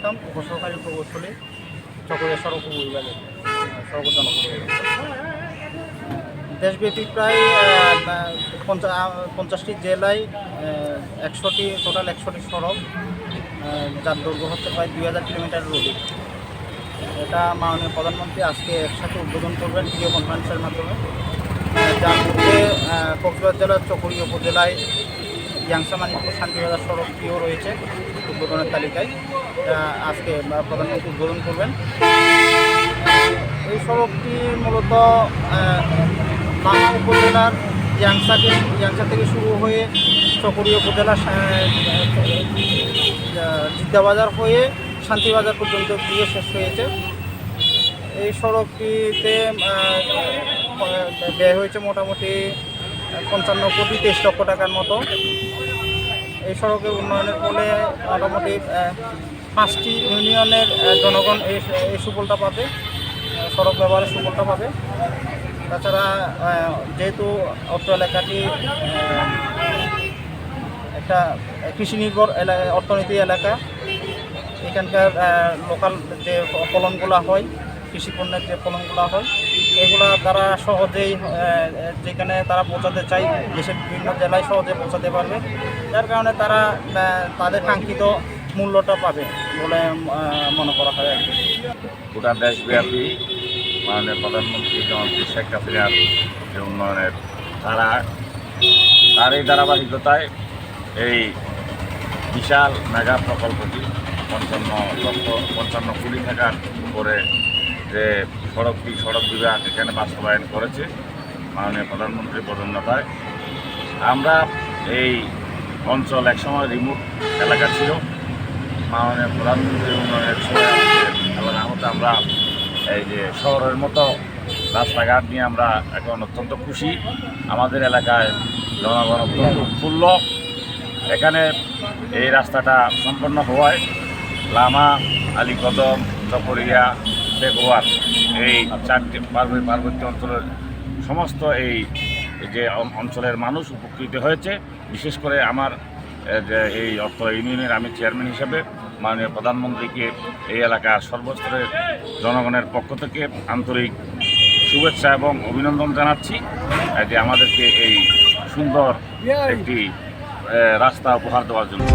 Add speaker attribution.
Speaker 1: ইসলাম উপসহকারী প্রকৌশলী চকরিয়া সড়ক বিভাগে সড়ক জনপদ দেশব্যাপী প্রায় পঞ্চাশটি জেলায় একশোটি টোটাল একশোটি সড়ক যার দৈর্ঘ্য হচ্ছে প্রায় দুই হাজার কিলোমিটারের অধিক এটা মাননীয় প্রধানমন্ত্রী আজকে একসাথে উদ্বোধন করবেন ভিডিও কনফারেন্সের মাধ্যমে। যার মধ্যে কক্সবাজার জেলার চকরি উপজেলায় ইয়াংসা মানিকপুর শান্তিবাজার সড়কটিও রয়েছে, উদ্বোধনের তালিকায়। আজকে প্রধানমন্ত্রী উদ্বোধন করবেন। এই সড়কটি মূলত বাংলা উপজেলার ইয়াংসাকে ইয়াংসা থেকে শুরু হয়ে চকরিয়া উপজেলা জিদ্দাবাজার হয়ে শান্তিবাজার পর্যন্ত গিয়ে শেষ হয়েছে। এই সড়কটিতে ব্যয় হয়েছে মোটামুটি পঞ্চান্ন কোটি তেইশ লক্ষ টাকার মতো। এই সড়কের উন্নয়নের ফলে মোটামুটি পাঁচটি ইউনিয়নের জনগণ এই সুফলটা পাবে, সড়ক ব্যবহারের সুফলটা পাবে। তাছাড়া যেহেতু অত্র এলাকাটি একটা কৃষি নির্ভর অর্থনীতি এলাকা, এখানকার লোকাল যে ফলনগুলো হয়, কৃষি পণ্যের যে ফলনগুলো হয় এগুলা তারা সহজেই যেখানে তারা পৌঁছাতে চায়, দেশের বিভিন্ন জেলায় সহজে পৌঁছাতে পারবে। যার কারণে তারা তাদের কাঙ্ক্ষিত মূল্যটা পাবে বলে মনে করা হয় আর কি।
Speaker 2: গোটা দেশব্যাপী মাননীয় প্রধানমন্ত্রী জনপ্রিয় শেখ হাসিনার যে উন্নয়নের তারা তার এই ধারাবাহিকতায় এই বিশাল মেগা প্রকল্পটি পঞ্চান্ন লক্ষ, পঞ্চান্ন কোটি টাকার উপরে যে সড়কটি সড়ক বিভাগ এখানে বাস্তবায়ন করেছে মাননীয় প্রধানমন্ত্রীর প্রধানতায় আমরা এই অঞ্চল একসময় রিমোট এলাকা ছিল। মাননীয় প্রধানমন্ত্রীর উন্নয়নের সময় আমাদের আমরা এই যে শহরের মতো রাস্তাঘাট নিয়ে আমরা এখন অত্যন্ত খুশি। আমাদের এলাকায় জনগণ অত্যন্ত উৎফুল্ল। এখানে এই রাস্তাটা সম্পন্ন হওয়ায় লামা আলী কদম চকরিয়া বেগোয়ার এই চারটি পার্বত্য অঞ্চলের সমস্ত এই যে অঞ্চলের মানুষ উপকৃত হয়েছে। বিশেষ করে আমার যে এই অর্থ ইউনিয়নের আমি চেয়ারম্যান হিসেবে মাননীয় প্রধানমন্ত্রীকে এই এলাকার সর্বস্তরের জনগণের পক্ষ থেকে আন্তরিক শুভেচ্ছা এবং অভিনন্দন জানাচ্ছি যে আমাদেরকে এই সুন্দর একটি রাস্তা উপহার দেওয়ার জন্য।